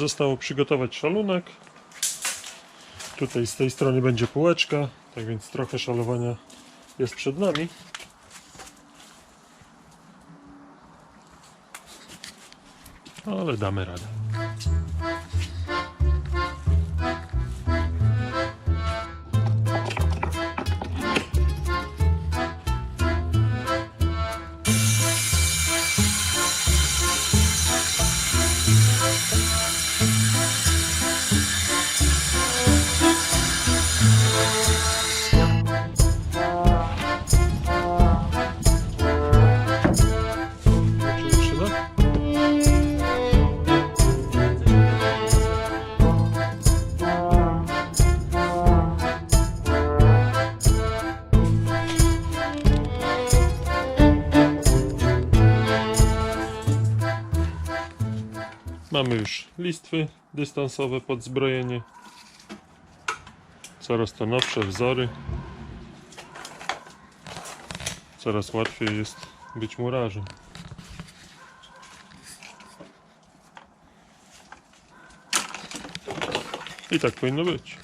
zostało przygotować szalunek. Tutaj z tej strony będzie półeczka, tak więc trochę szalowania jest przed nami. Ale damy radę. Mamy już listwy dystansowe pod zbrojenie. Coraz to nowsze wzory. Coraz łatwiej jest być murarzem. I tak powinno być.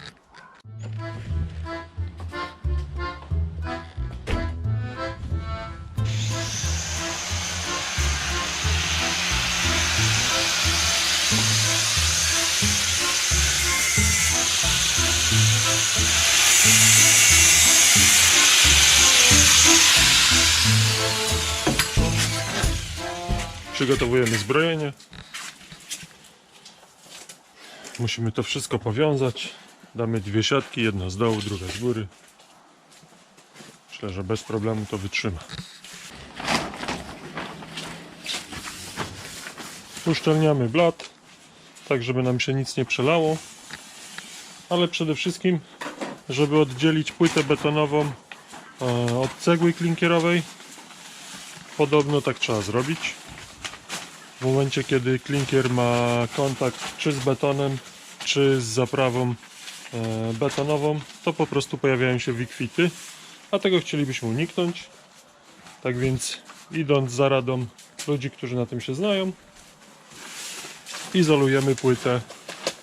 Przygotowujemy zbrojenie. Musimy to wszystko powiązać. Damy dwie siatki, jedna z dołu, druga z góry. Myślę, że bez problemu to wytrzyma. Uszczelniamy blat, tak żeby nam się nic nie przelało. Ale przede wszystkim, żeby oddzielić płytę betonową e, od cegły klinkierowej. Podobno tak trzeba zrobić. W momencie, kiedy klinkier ma kontakt czy z betonem, czy z zaprawą e, betonową, to po prostu pojawiają się wikwity, a tego chcielibyśmy uniknąć. Tak więc, idąc za radą ludzi, którzy na tym się znają, izolujemy płytę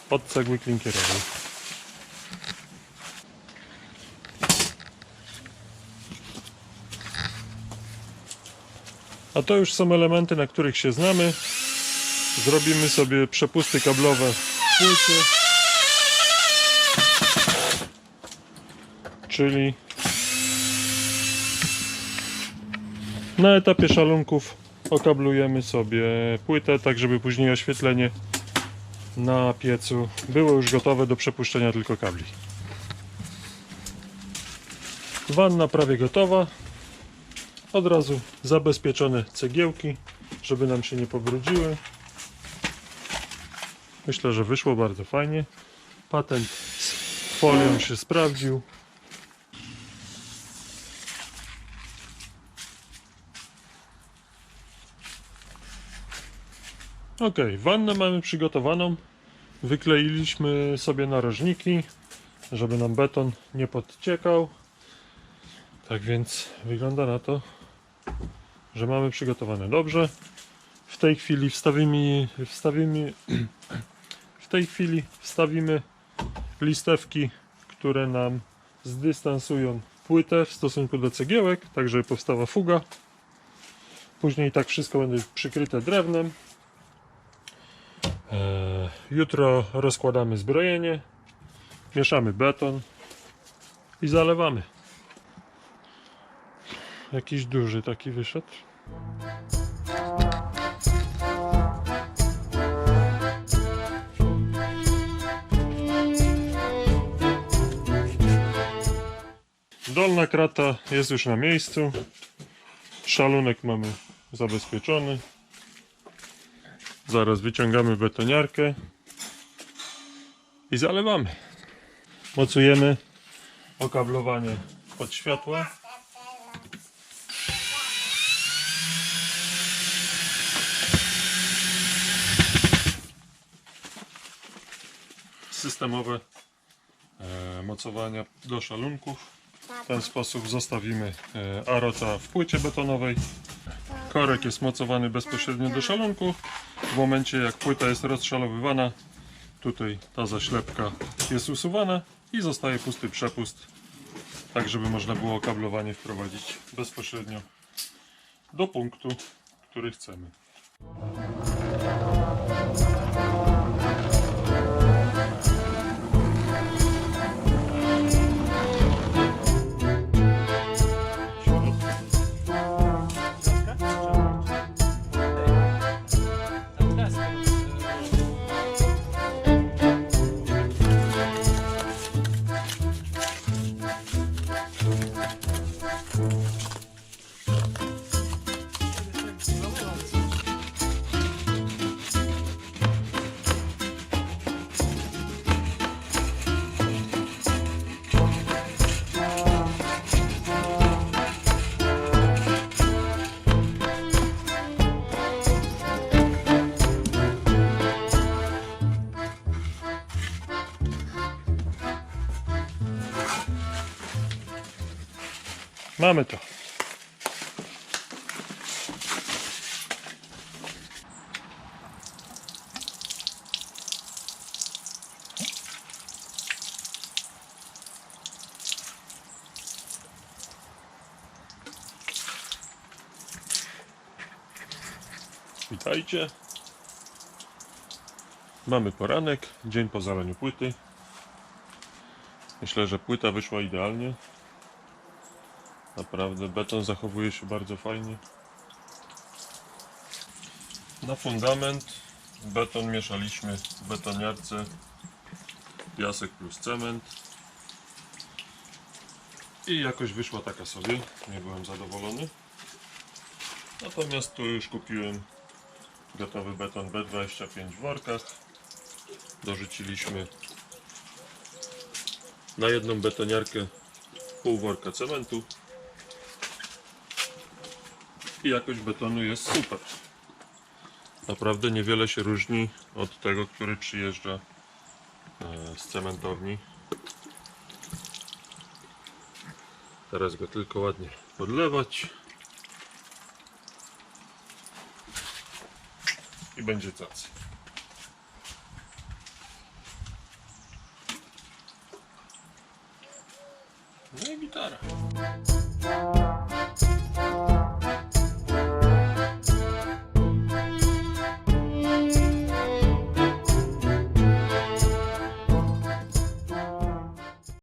od cegły klinkierowej. A to już są elementy, na których się znamy. Zrobimy sobie przepusty kablowe w płycie. Czyli na etapie szalunków okablujemy sobie płytę, tak żeby później oświetlenie na piecu było już gotowe do przepuszczenia tylko kabli. Wanna prawie gotowa od razu zabezpieczone cegiełki, żeby nam się nie pobrudziły. Myślę, że wyszło bardzo fajnie. Patent z folią się sprawdził. Ok, wannę mamy przygotowaną. Wykleiliśmy sobie narożniki, żeby nam beton nie podciekał. Tak więc wygląda na to, że mamy przygotowane dobrze. W tej chwili wstawimy, wstawimy w tej chwili wstawimy listewki, które nam zdystansują płytę w stosunku do cegiełek, tak żeby powstała fuga. Później tak wszystko będzie przykryte drewnem. Eee, Jutro rozkładamy zbrojenie, mieszamy beton i zalewamy. Jakiś duży taki wyszedł. Dolna krata jest już na miejscu. Szalunek mamy zabezpieczony. Zaraz wyciągamy betoniarkę i zalewamy. Mocujemy okablowanie pod światła. Systemowe e, mocowania do szalunków. W ten sposób zostawimy e, arota w płycie betonowej. Korek jest mocowany bezpośrednio do szalunków. W momencie jak płyta jest rozszalowywana, Tutaj ta zaślepka jest usuwana i zostaje pusty przepust, tak żeby można było kablowanie wprowadzić bezpośrednio do punktu, który chcemy. Mamy to. Witajcie. Mamy poranek, dzień po zalaniu płyty. Myślę, że płyta wyszła idealnie. Naprawdę beton zachowuje się bardzo fajnie. Na fundament beton mieszaliśmy w betoniarce piasek plus cement i jakoś wyszła taka sobie, nie byłem zadowolony. Natomiast tu już kupiłem gotowy beton B25 w workach. Dorzuciliśmy na jedną betoniarkę pół worka cementu i jakość betonu jest super. Naprawdę niewiele się różni od tego, który przyjeżdża e, z cementowni. Teraz go tylko ładnie podlewać i będzie cacy. No i gitara.